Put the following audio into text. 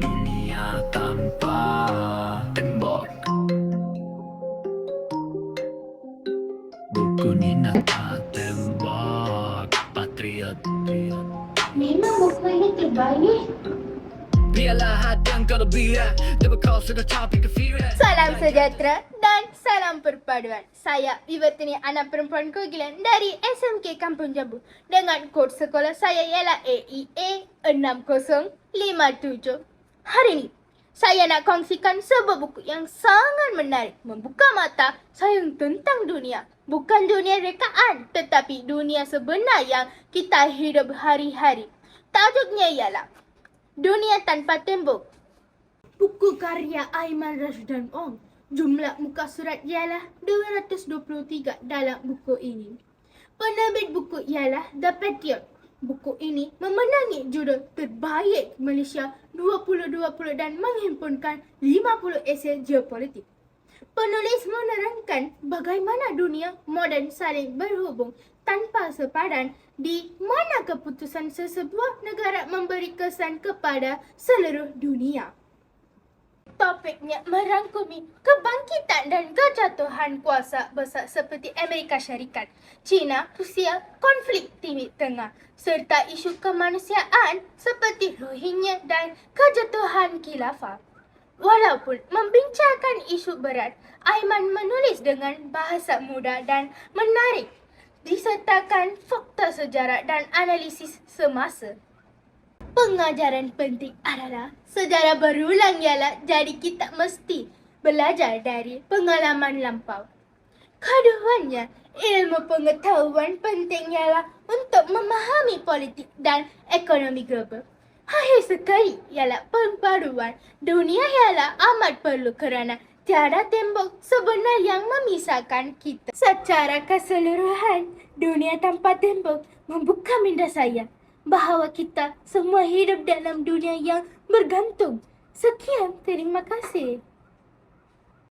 dunia tanpa tembok. Buku ni tak tembok Patriot Memang buku ini terbaik. Biarlah hadang kau lebih eh. Dapat kau sudah capi kefira eh. Salam sejahtera dan salam perpaduan. Saya Vivatini anak perempuan kogilan dari SMK Kampung Jambu. Dengan kod sekolah saya ialah AEA 6057 Hari ini, saya nak kongsikan sebuah buku yang sangat menarik. Membuka mata saya tentang dunia. Bukan dunia rekaan, tetapi dunia sebenar yang kita hidup hari-hari. Tajuknya ialah Dunia Tanpa Tembok Buku karya Aiman Rashdan Ong. Jumlah muka surat ialah 223 dalam buku ini. Penerbit buku ialah The Patriot. Buku ini memenangi judul terbaik Malaysia 2020 dan menghimpunkan 50 esei geopolitik. Penulis menerangkan bagaimana dunia moden saling berhubung tanpa sepadan di mana keputusan sesebuah negara memberi kesan kepada seluruh dunia. Topiknya merangkumi kebangkitan dan kejatuhan kuasa besar seperti Amerika Syarikat, China, Rusia, konflik Timur Tengah, serta isu kemanusiaan seperti Rohingya dan kejatuhan khilafah. Walaupun membincangkan isu berat, Aiman menulis dengan bahasa mudah dan menarik disertakan fakta sejarah dan analisis semasa. Pengajaran penting adalah sejarah berulang ialah jadi kita mesti belajar dari pengalaman lampau. Keduanya, ilmu pengetahuan penting ialah untuk memahami politik dan ekonomi global. Akhir sekali ialah perpaduan. Dunia ialah amat perlu kerana tiada tembok sebenar yang memisahkan kita. Secara keseluruhan, dunia tanpa tembok membuka minda saya bahawa kita semua hidup dalam dunia yang bergantung. Sekian, terima kasih.